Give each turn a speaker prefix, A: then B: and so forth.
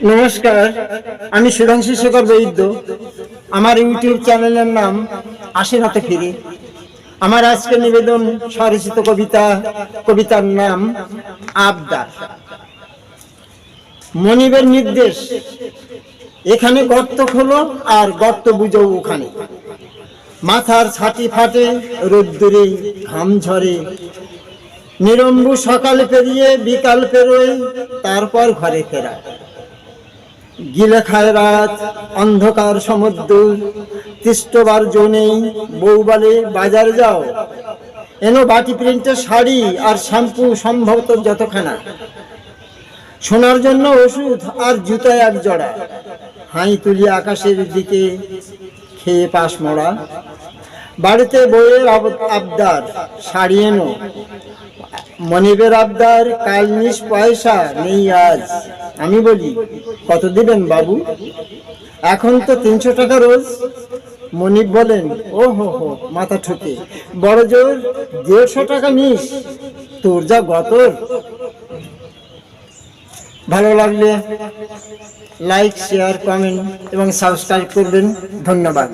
A: নমস্কার, আমি সুধাংশু শেখর বৈদ্য। আমার ইউটিউব চ্যানেলের নাম আশিনাতে ফিরি। আমার আজকের নিবেদন স্বরচিত কবিতা, কবিতার নাম আবদার। মনিবের নির্দেশ, এখানে গর্ত খোলো আর গর্ত বুঝো ওখানে। মাথার ছাতি ফাটে, রোদ্দুরে ঘাম ঝরে। নিরম্বু সকাল পেরিয়ে বিকাল পেরোয়, তারপর ঘরে ফেরা। গিলে খায় রাত অন্ধকার সমুদ্র তৃষ্টবার জনেই বউ বলে বাজার যাও। এনো বাটি প্রিন্টের শাড়ি আর শ্যাম্পু সম্ভবত যতখানা। শোনার জন্য ওষুধ আর জুতো এক জোড়া। হাই তুলি আকাশের দিকে খেয়ে পাশ মরা। বাড়িতে বইয়ের আব- আবদার, শাড়ি এনো। মনিবের আবদার, কাল নিস পয়সা নেই আজ। আমি বলি, কত দিবেন বাবু? এখন তো তিনশো টাকা রোজ। মনিব বলেন, ও হো হো, মাথা ঠুকে। বড় জোর, দেড়শো টাকা নিস। তোর যা গতর। ভালো লাগলে লাইক শেয়ার কমেন্ট এবং সাবস্ক্রাইব করবেন। ধন্যবাদ।